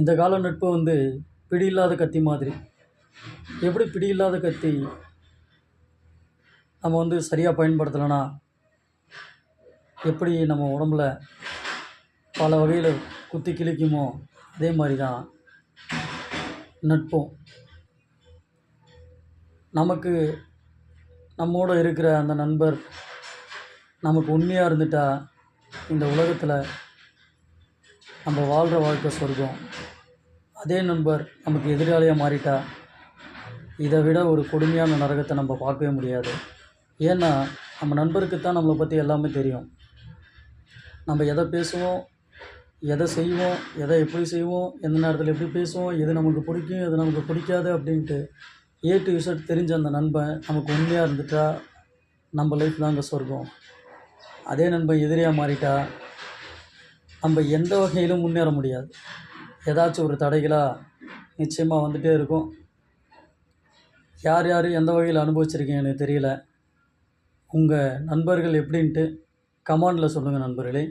இந்த கால நட்பு வந்து பிடி இல்லாத கத்தி மாதிரி. எப்படி பிடி இல்லாத கத்தி நம்ம வந்து சரியாக பயன்படுத்தலைன்னா எப்படி நம்ம உடம்புல பல வகையில் குத்தி கிழிக்குமோ? அதே மாதிரி தான் நட்பும். நமக்கு நம்மோட இருக்கிற அந்த நண்பர் நமக்கு உண்மையாக இருந்துட்டால் இந்த உலகத்தில் நம்ம வாழ்கிற வாழ்க்கை சொர்க்கம். அதே நண்பர் நமக்கு எதிராளியாக மாறிட்டா இதை விட ஒரு கொடுமையான நரகத்தை நம்ம பார்க்கவே முடியாது. ஏன்னா நம்ம நண்பருக்கு தான் நம்மளை பற்றி எல்லாமே தெரியும். நம்ம எதை பேசுவோம் எதை செய்வோம் எதை எப்படி செய்வோம் எந்த நேரத்தில் எப்படி பேசுவோம் எது நமக்கு பிடிக்கும் எது நமக்கு பிடிக்காது அப்படின்ட்டு ஏ டு இசட் தெரிஞ்ச அந்த நண்பன் நமக்கு உண்மையாக இருந்துட்டா நம்ம லைஃப் தாங்க சொர்க்கம். அதே நண்பன் எதிரியாக மாறிட்டா நம்ம எந்த வகையிலும் முன்னேற முடியாது. ஏதாச்சும் ஒரு தடைகளாக நிச்சயமாக வந்துகிட்டே இருக்கும். யார் யார் எந்த வகையில் அனுபவிச்சிருக்கீங்க எனக்கு தெரியல. உங்கள் நண்பர்கள் எப்படின்ட்டு கமாண்டில் சொல்லுங்கள் நண்பர்களே.